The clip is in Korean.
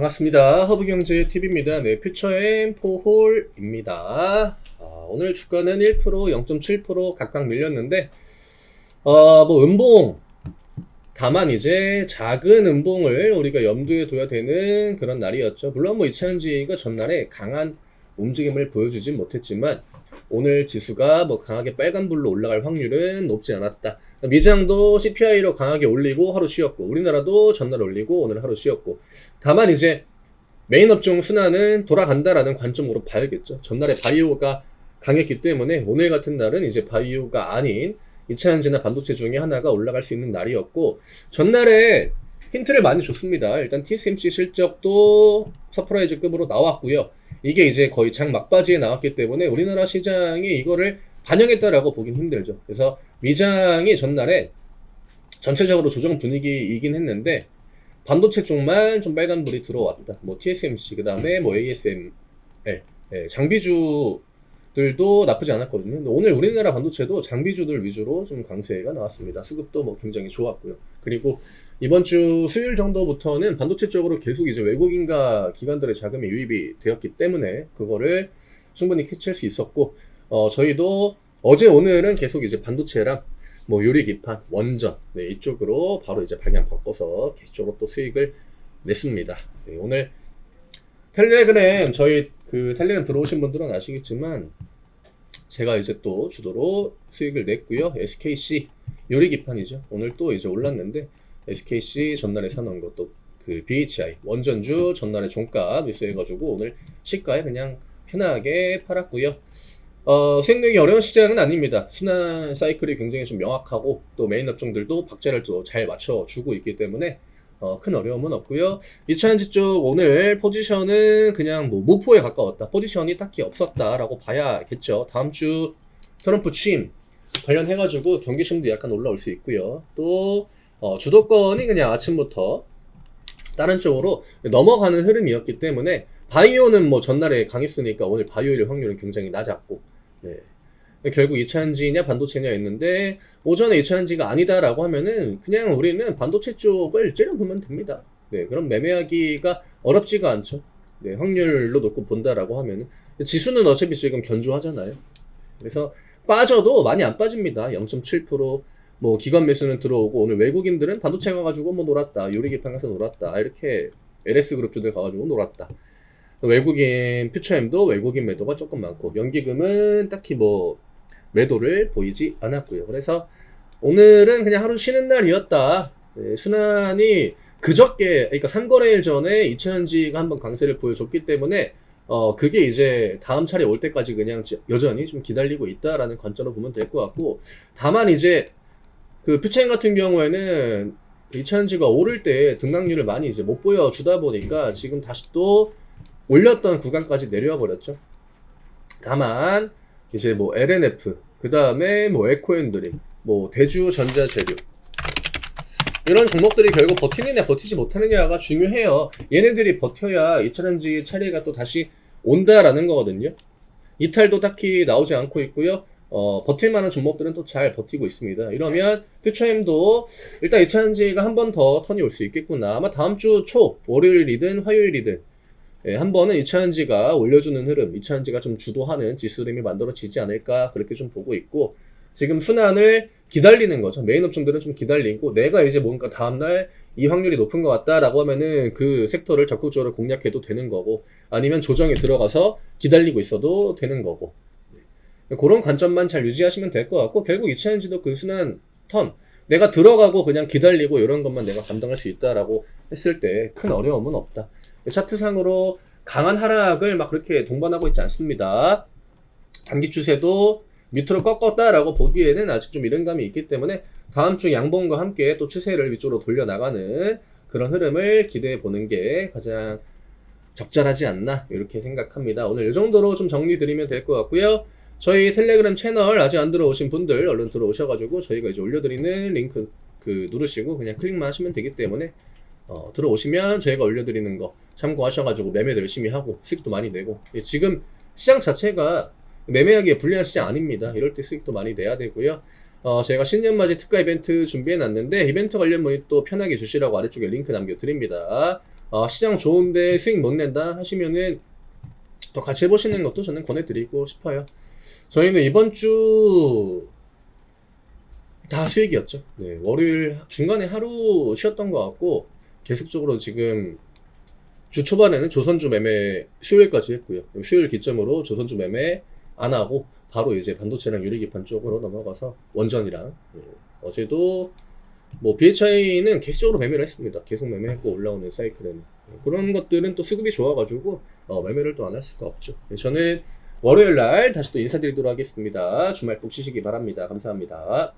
반갑습니다. 허브경제TV입니다. 네, 퓨처엠 포홀입니다. 아, 오늘 주가는 1%, 0.7% 각각 밀렸는데, 어, 뭐, 음봉. 다만 이제 작은 음봉을 우리가 염두에 둬야 되는 그런 날이었죠. 물론 뭐 이차전지가 전날에 강한 움직임을 보여주진 못했지만, 오늘 지수가 뭐 강하게 빨간불로 올라갈 확률은 높지 않았다. 미장도 CPI로 강하게 올리고 하루 쉬었고, 우리나라도 전날 올리고 오늘 하루 쉬었고, 다만 이제 메인 업종 순환은 돌아간다라는 관점으로 봐야겠죠. 전날에 바이오가 강했기 때문에 오늘 같은 날은 이제 바이오가 아닌 2차전지나 반도체 중에 하나가 올라갈 수 있는 날이었고, 전날에 힌트를 많이 줬습니다. 일단 TSMC 실적도 서프라이즈급으로 나왔고요. 이게 이제 거의 장 막바지에 나왔기 때문에 우리나라 시장이 이거를 반영했다라고 보긴 힘들죠. 그래서 미장이 전날에 전체적으로 조정 분위기이긴 했는데 반도체 쪽만 좀 빨간불이 들어왔다. 뭐 TSMC 그 다음에 뭐 ASML 예, 장비주 들도 나쁘지 않았거든요. 근데 오늘 우리나라 반도체도 장비주들 위주로 좀 강세가 나왔습니다. 수급도 뭐 굉장히 좋았고요. 그리고 이번 주 수요일 정도부터는 반도체 쪽으로 계속 이제 외국인과 기관들의 자금이 유입이 되었기 때문에 그거를 충분히 캐치할 수 있었고 어, 저희도 어제 오늘은 계속 이제 반도체랑 뭐 유리 기판, 원전 네, 이쪽으로 바로 이제 방향 바꿔서 계속적으로 또 수익을 냈습니다. 네, 오늘 텔레그램 저희 그 텔레그램 들어오신 분들은 아시겠지만 제가 이제 또 주도로 수익을 냈고요. SKC 유리 기판이죠. 오늘 또 이제 올랐는데 SKC 전날에 사놓은 것도 그 BHI 원전주 전날에 종가 미수해가지고 오늘 시가에 그냥 편하게 팔았고요. 어, 수익력이 어려운 시장은 아닙니다. 순환 사이클이 굉장히 좀 명확하고 또 메인 업종들도 박자를 또 잘 맞춰주고 있기 때문에 어, 큰 어려움은 없고요. 이차전지 쪽 오늘 포지션은 그냥 뭐 무포에 가까웠다. 포지션이 딱히 없었다라고 봐야겠죠. 다음 주 트럼프 취임 관련해가지고 경계심도 약간 올라올 수 있고요. 또 어, 주도권이 그냥 아침부터 다른 쪽으로 넘어가는 흐름이었기 때문에 바이오는 뭐 전날에 강했으니까 오늘 바이오일 확률은 굉장히 낮았고 네. 결국 2차전지냐 반도체냐 했는데 오전에 2차전지가 아니다라고 하면은 그냥 우리는 반도체 쪽을 째려보면 됩니다. 네, 그럼 매매하기가 어렵지가 않죠. 네, 확률로 놓고 본다라고 하면은 지수는 어차피 지금 견조하잖아요. 그래서 빠져도 많이 안 빠집니다. 0.7%뭐 기관 매수는 들어오고 오늘 외국인들은 반도체 가가지고 뭐 놀았다, 요리기판 가서 놀았다 이렇게 LS 그룹주들 가가지고 놀았다. 외국인 퓨처엠도 외국인 매도가 조금 많고 연기금은 딱히 뭐 매도를 보이지 않았고요. 그래서 오늘은 그냥 하루 쉬는 날이었다. 네, 순환이 그저께 그러니까 3거래일 전에 이천지가 한번 강세를 보여줬기 때문에 어 그게 이제 다음 차례 올 때까지 그냥 여전히 좀 기다리고 있다라는 관점으로 보면 될 것 같고 다만 이제 그 퓨처엠 같은 경우에는 이천지가 오를 때 등락률을 많이 이제 못 보여주다 보니까 지금 다시 또 올렸던 구간까지 내려와 버렸죠. 다만 이제 뭐 LNF 그 다음에 뭐 에코엔드리 뭐 대주 전자재료 이런 종목들이 결국 버티느냐 버티지 못하느냐가 중요해요. 얘네들이 버텨야 2차전지 차례가 또 다시 온다라는 거거든요. 이탈도 딱히 나오지 않고 있고요. 어, 버틸 만한 종목들은 또 잘 버티고 있습니다. 이러면 퓨처엠도 일단 2차전지가 한 번 더 턴이 올 수 있겠구나. 아마 다음 주 초 월요일이든 화요일이든 예, 한 번은 이차전지가 올려주는 흐름, 이차전지가 좀 주도하는 지수 흐름이 만들어지지 않을까 그렇게 좀 보고 있고 지금 순환을 기다리는 거죠. 메인 업종들은 좀 기다리고 내가 이제 뭔가 다음날 이 확률이 높은 것 같다라고 하면은 그 섹터를 적극적으로 공략해도 되는 거고 아니면 조정에 들어가서 기다리고 있어도 되는 거고 그런 관점만 잘 유지하시면 될 것 같고 결국 이차전지도 그 순환 턴 내가 들어가고 그냥 기다리고 이런 것만 내가 감당할 수 있다라고 했을 때 큰 어려움은 없다. 차트상으로 강한 하락을 막 그렇게 동반하고 있지 않습니다. 단기 추세도 밑으로 꺾었다라고 보기에는 아직 좀 이른 감이 있기 때문에 다음 주 양봉과 함께 또 추세를 위쪽으로 돌려나가는 그런 흐름을 기대해 보는 게 가장 적절하지 않나 이렇게 생각합니다. 오늘 이 정도로 좀 정리 드리면 될 것 같고요. 저희 텔레그램 채널 아직 안 들어오신 분들 얼른 들어오셔가지고 저희가 이제 올려드리는 링크 그 누르시고 그냥 클릭만 하시면 되기 때문에 어, 들어오시면 저희가 올려드리는 거 참고하셔가지고 매매도 열심히 하고 수익도 많이 내고 예, 지금 시장 자체가 매매하기에 불리한 시장 아닙니다. 이럴 때 수익도 많이 내야 되고요. 어, 저희가 신년맞이 특가 이벤트 준비해 놨는데 이벤트 관련 문의 또 편하게 주시라고 아래쪽에 링크 남겨드립니다. 아, 시장 좋은데 수익 못 낸다 하시면은 또 같이 해보시는 것도 저는 권해드리고 싶어요. 저희는 이번 주 다 수익이었죠. 네, 월요일 중간에 하루 쉬었던 것 같고 계속적으로 지금 주 초반에는 조선주 매매 수요일까지 했고요. 수요일 기점으로 조선주 매매 안 하고 바로 이제 반도체랑 유리기판 쪽으로 넘어가서 원전이랑 예, 어제도 뭐 BHI는 계속적으로 매매를 했습니다. 계속 매매했고 올라오는 사이클에는 예, 그런 것들은 또 수급이 좋아가지고 어, 매매를 또 안 할 수가 없죠. 네, 저는 월요일 날 다시 또 인사드리도록 하겠습니다. 주말 꼭 쉬시기 바랍니다. 감사합니다.